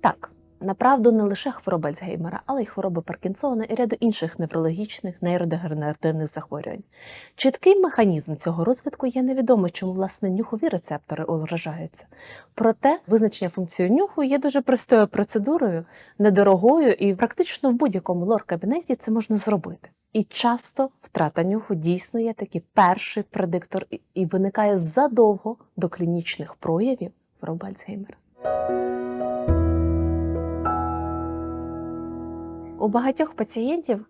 Так, направду не лише хвороба Альцгеймера, але й хвороба Паркінсона і ряду інших неврологічних нейродегенеративних захворювань. Чіткий механізм цього розвитку є невідомо, чому власне нюхові рецептори уражаються. Проте визначення функції нюху є дуже простою процедурою, недорогою, і практично в будь-якому лор-кабінеті це можна зробити. І часто втрата нюху дійсно є такий перший предиктор і виникає задовго до клінічних проявів хвороби Альцгеймера. У багатьох пацієнтів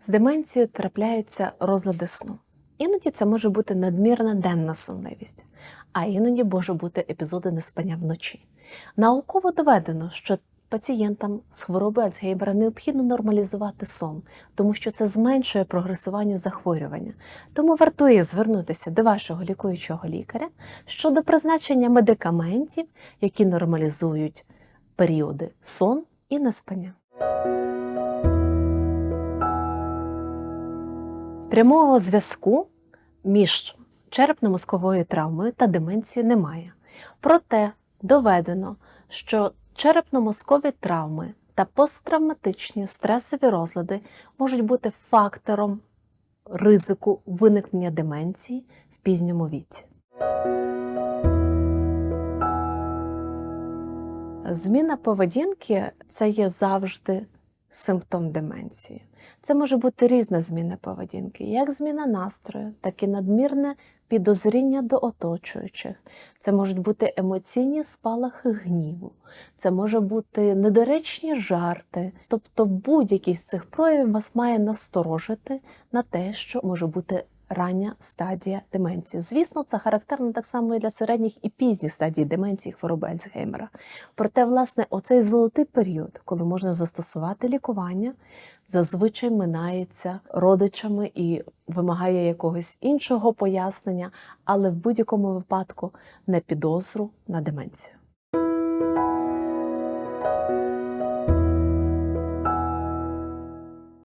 з деменцією трапляються розлади сну. Іноді це може бути надмірна денна сонливість, а іноді може бути епізоди неспання вночі. Науково доведено, що пацієнтам з хвороби Альцгеймера необхідно нормалізувати сон, тому що це зменшує прогресування захворювання. Тому вартує звернутися до вашого лікуючого лікаря щодо призначення медикаментів, які нормалізують періоди сон і неспання. Прямого зв'язку між черепно-мозковою травмою та деменцією немає. Проте доведено, що черепно-мозкові травми та посттравматичні стресові розлади можуть бути фактором ризику виникнення деменції в пізньому віці. Зміна поведінки це є завжди симптом деменції. Це може бути різна зміна поведінки, як зміна настрою, так і надмірне підозріння до оточуючих. Це можуть бути емоційні спалахи гніву, це може бути недоречні жарти. Тобто будь-який з цих проявів вас має насторожити на те, що може бути рання стадія деменції. Звісно, це характерно так само і для середніх і пізніх стадій деменції хвороби Альцгеймера. Проте, власне, оцей золотий період, коли можна застосувати лікування, зазвичай минається родичами і вимагає якогось іншого пояснення, але в будь-якому випадку не підозру на деменцію.